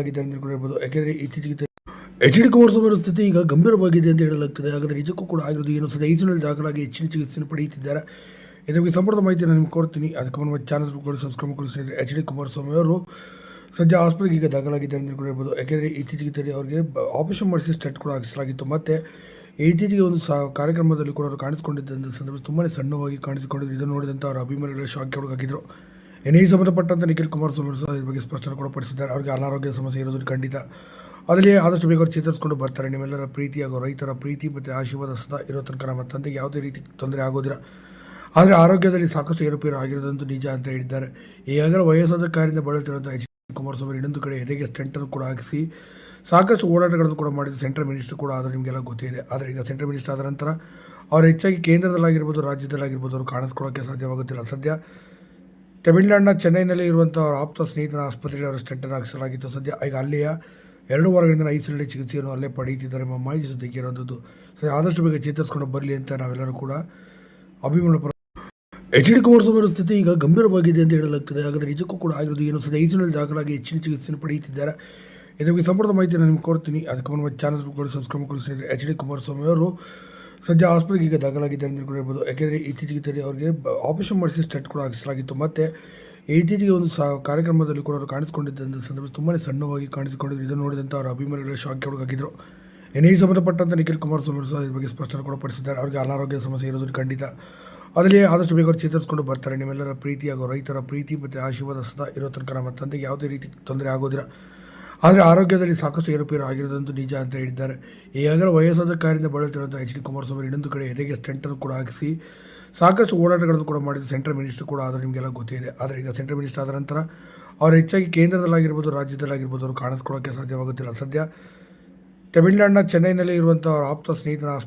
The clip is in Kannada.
ಆಗಿದ್ದಾರೆ ಅಂತ ಹೇಳ್ಬೋದು ಯಾಕೆಂದರೆ ಇತ್ತೀಚೆಗೆ ಎಚ್ ಡಿ ಕುಮಾರಸ್ವಾಮಿ ಸ್ಥಿತಿ ಈಗ ಗಂಭೀರವಾಗಿದೆ ಅಂತ ಹೇಳಲಾಗ್ತದೆ. ಹಾಗಾದರೆ ನಿಜಕ್ಕೂ ಕೂಡ ಆಗಿರೋದು ಏನು? ಸದ್ಯ ಐಸಿನಲ್ಲಿ ದಾಖಲಾಗಿ ಹೆಚ್ಚಿನ ಚಿಕಿತ್ಸೆಯನ್ನು ಪಡೆಯುತ್ತಿದ್ದಾರೆ. ಇದರ ಬಗ್ಗೆ ಸಂಪೂರ್ಣ ಮಾಹಿತಿ ನಾನು ನಿಮ್ಗೆ ಕೊಡ್ತೀನಿ. ಅದಕ್ಕೆ ನಮ್ಮ ಚಾನಲ್ ಕೂಡ ಸಬ್ಸ್ಕ್ರೈಬ್ ಸ್ನೇಹಿತರೆ. ಎಚ್ ಡಿ ಕುಮಾರಸ್ವಾಮಿ ಅವರು ಸದ್ಯ ಆಸ್ಪತ್ರೆಗೆ ಈಗ ದಾಖಲಾಗಿದ್ದಾರೆ ಅಂತ ಹೇಳ್ಬೋದು ಯಾಕೆಂದರೆ ಇತ್ತೀಚೆಗೆ ಅವರಿಗೆ ಆಪರೇಷನ್ ಮಾಡಿಸಿ ಸ್ಟೆಟ್ ಕೂಡ ಹಾಕಿಸಲಾಗಿತ್ತು. ಮತ್ತು ಇತ್ತೀಚೆಗೆ ಒಂದು ಸಹ ಕಾರ್ಯಕ್ರಮದಲ್ಲಿ ಕೂಡ ಅವರು ಕಾಣಿಸಿಕೊಂಡಿದ್ದಂಥ ಸಂದರ್ಭ ತುಂಬಾ ಸಣ್ಣವಾಗಿ ಕಾಣಿಸಿಕೊಂಡಿದ್ದು ಇದನ್ನು ನೋಡಿದಂಥ ಅವರ ಅಭಿಮಾನಿಗಳ ಶಾಕ್ ಒಳಗಾಗಿದ್ದರು ಇನ್ನೇ ಸಂಬಂಧಪಟ್ಟಂತೆ ನಿಖಿಲ್ ಕುಮಾರ್ ಸ್ವಾಮಿ ಸಹ ಇದ್ರ ಬಗ್ಗೆ ಸ್ಪಷ್ಟನೆ ಕೂಡ ಪಡಿಸಿದ್ದಾರೆ. ಅವರಿಗೆ ಅನಾರೋಗ್ಯ ಸಮಸ್ಯೆ ಇರೋದು ಖಂಡಿತ ಅದರಲ್ಲಿ ಆದಷ್ಟು ಬೇಗ ಅವರು ಚೇತರಿಸ್ಕೊಂಡು ಬರ್ತಾರೆ. ನಿಮ್ಮೆಲ್ಲರ ಪ್ರೀತಿ ಹಾಗೂ ರೈತರ ಪ್ರೀತಿ ಮತ್ತು ಆಶೀರ್ವಾದ ಸದಾ ಇರೋ ತನಕ ನಮ್ಮ ತಂದೆಗೆ ಯಾವುದೇ ರೀತಿ ತೊಂದರೆ ಆಗೋದಿಲ್ಲ. ಆದರೆ ಆರೋಗ್ಯದಲ್ಲಿ ಸಾಕಷ್ಟು ಏರುಪೇರು ಆಗಿರೋದಂತೂ ನಿಜ ಅಂತ ಹೇಳಿದ್ದಾರೆ. ಈಗಾಗಲೇ ವಯಸ್ಸಾದ ಕಾರ್ಯದಿಂದ ಬಳಲ್ತಿರುವಂಥ ಎಚ್ ಡಿ ಕುಮಾರಸ್ವಾಮಿ ಇನ್ನೊಂದು ಕಡೆ ಎದೆಗೆ ಸ್ಟೆಂಟನ್ನು ಕೂಡ ಹಾಕಿಸಿ ಸಾಕಷ್ಟು ಓಡಾಟಗಳನ್ನು ಕೂಡ ಮಾಡಿದ ಸೆಂಟ್ರಲ್ ಮಿನಿಸ್ಟರ್ ಕೂಡ ಆದರೆ ನಿಮಗೆಲ್ಲ ಗೊತ್ತಿದೆ. ಆದರೆ ಈಗ ಸೆಂಟ್ರಲ್ ಮಿನಿಸ್ಟರ್ ಆದ ನಂತರ ಅವರು ಹೆಚ್ಚಾಗಿ ಕೇಂದ್ರದಲ್ಲಾಗಿರ್ಬೋದು, ರಾಜ್ಯದಲ್ಲಾಗಿರ್ಬೋದು, ಅವರು ಕಾಣಿಸ್ಕೊಳ್ಳೋಕ್ಕೆ ಸಾಧ್ಯವಾಗುತ್ತಿಲ್ಲ. ಸದ್ಯ ತಮಿಳುನಾಡಿನ ಚೆನ್ನೈನಲ್ಲಿ ಇರುವಂಥ ಆಪ್ತ ಸ್ನೇಹಿತನ ಆಸ್ಪತ್ರೆಯಲ್ಲಿ ಅವರ ಸ್ಟೆಂಟನ್ನು ಹಾಕಿಸಲಾಗಿತ್ತು. ಸದ್ಯ ಈಗ ಅಲ್ಲಿಯ ಎರಡು ವಾರಗಳಿಂದ ಐಸಿನಲ್ಲಿ ಚಿಕಿತ್ಸೆಯನ್ನು ಅಲ್ಲೇ ಪಡೆಯುತ್ತಿದ್ದಾರೆ ಎಂಬ ಮಾಹಿತಿ ಸದ್ಯಕ್ಕೆ ಇರುವಂಥದ್ದು. ಸದ್ಯ ಆದಷ್ಟು ಬೇಗ ಚೇತರಿಸ್ಕೊಂಡು ಬರಲಿ ಅಂತ ನಾವೆಲ್ಲರೂ ಕೂಡ ಅಭಿಮಾನ ಎಚ್ ಡಿ ಕುಮಾರಸ್ವಾಮಿ ಅವರ ಸ್ಥಿತಿ ಈಗ ಗಂಭೀರವಾಗಿದೆ ಅಂತ ಹೇಳಲಾಗ್ತದೆ. ಹಾಗಾದರೆ ನಿಜಕ್ಕೂ ಕೂಡ ಆಗಿರೋದು ಏನು? ಸದ್ಯ ಐಸಿನಲ್ಲಿ ದಾಖಲಾಗಿ ಹೆಚ್ಚಿನ ಚಿಕಿತ್ಸೆಯನ್ನು ಪಡೆಯುತ್ತಿದ್ದಾರೆ. ಇದಕ್ಕೆ ಸಂಪೂರ್ಣ ಮಾಹಿತಿ ನಾನು ನಿಮ್ಗೆ ಕೊಡ್ತೀನಿ. ಅದಕ್ಕೆ ನಮ್ಮ ಚಾನಲ್ ಕೂಡ ಸಬ್ಸ್ಕ್ರೈಬ್ ಕೊಡಿಸಿದ್ರೆ ಎಚ್ ಡಿ ಕುಮಾರಸ್ವಾಮಿ ಅವರು ಸದ್ಯ ಆಸ್ಪತ್ರೆಗೆ ಈಗ ದಾಖಲಾಗಿದ್ದಾರೆ ಅಂತ ಹೇಳ್ಬೋದು ಯಾಕೆಂದರೆ ಇತ್ತೀಚೆಗೆ ಅವರಿಗೆ ಆಪರೇಷನ್ ಮಾಡಿಸಿ ಸ್ಟೆಟ್ ಕೂಡ ಹಾಕಿಸಲಾಗಿತ್ತು. ಮತ್ತು ಇತ್ತೀಚೆಗೆ ಒಂದು ಸಹ ಕಾರ್ಯಕ್ರಮದಲ್ಲಿ ಕೂಡ ಅವರು ಕಾಣಿಸಿಕೊಂಡಿದ್ದಂಥ ಸಂದರ್ಭ ತುಂಬಾ ಸಣ್ಣವಾಗಿ ಕಾಣಿಸಿಕೊಂಡಿದ್ದು ಇದನ್ನು ನೋಡಿದಂಥ ಅವರ ಅಭಿಮಾನಿಗಳ ಶಾಕ್ಗೆ ಒಳಗಾಗಿದ್ದರು ಎನ್ಐ ಸಂಬಂಧಪಟ್ಟಂಥ ನಿಖಿಲ್ ಕುಮಾರಸ್ವಾಮಿ ಸಹ ಇದ್ರ ಬಗ್ಗೆ ಸ್ಪಷ್ಟನೆ ಕೂಡ ಪಡಿಸಿದ್ದಾರೆ. ಅವರಿಗೆ ಅನಾರೋಗ್ಯ ಸಮಸ್ಯೆ ಇರೋದು ಖಂಡಿತ. ಅದರಲ್ಲಿ ಆದಷ್ಟು ಬೇಗ ಅವರು ಚೇತರಿಸ್ಕೊಂಡು ಬರ್ತಾರೆ. ನಿಮ್ಮೆಲ್ಲರ ಪ್ರೀತಿ ಹಾಗೂ ರೈತರ ಪ್ರೀತಿ ಮತ್ತು ಆಶೀರ್ವಾದ ಸದಾ ಇರೋ ತನಕ ನಮ್ಮ ತಂದೆಗೆ ಯಾವುದೇ ರೀತಿ ತೊಂದರೆ ಆಗೋದಿಲ್ಲ. ಆದರೆ ಆರೋಗ್ಯದಲ್ಲಿ ಸಾಕಷ್ಟು ಏರುಪೇರು ಆಗಿರೋದಂತೂ ನಿಜ ಅಂತ ಹೇಳಿದ್ದಾರೆ. ಈಗಾಗಲೇ ವಯಸ್ಸಾದ ಕಾರಿಂದ ಬಳಲುತ್ತಿರುವಂಥ ಎಚ್ ಡಿ ಕುಮಾರಸ್ವಾಮಿ ಇನ್ನೊಂದು ಕಡೆ ಎದೆಗೆ ಸ್ಟೆಂಟನ್ನು ಕೂಡ ಹಾಕಿಸಿ, ಸಾಕಷ್ಟು ಓಡಾಟಗಳನ್ನು ಕೂಡ ಮಾಡಿದ ಸೆಂಟ್ರಲ್ ಮಿನಿಸ್ಟರ್ ಕೂಡ ಆದರೆ ನಿಮಗೆಲ್ಲ ಗೊತ್ತಿದೆ. ಆದರೆ ಈಗ ಸೆಂಟ್ರಲ್ ಮಿನಿಸ್ಟರ್ ಆದ ನಂತರ ಅವರು ಹೆಚ್ಚಾಗಿ ಕೇಂದ್ರದಲ್ಲಾಗಿರ್ಬೋದು, ರಾಜ್ಯದಲ್ಲಾಗಿರ್ಬೋದು ಅವರು ಕಾಣಿಸ್ಕೊಳ್ಳೋಕ್ಕೆ ಸಾಧ್ಯವಾಗುತ್ತಿಲ್ಲ. ಸದ್ಯ ತಮಿಳುನಾಡಿನ ಚೆನ್ನೈನಲ್ಲಿ ಇರುವಂಥ ಅವರ ಆಪ್ತ ಸ್ನೇಹಿತನ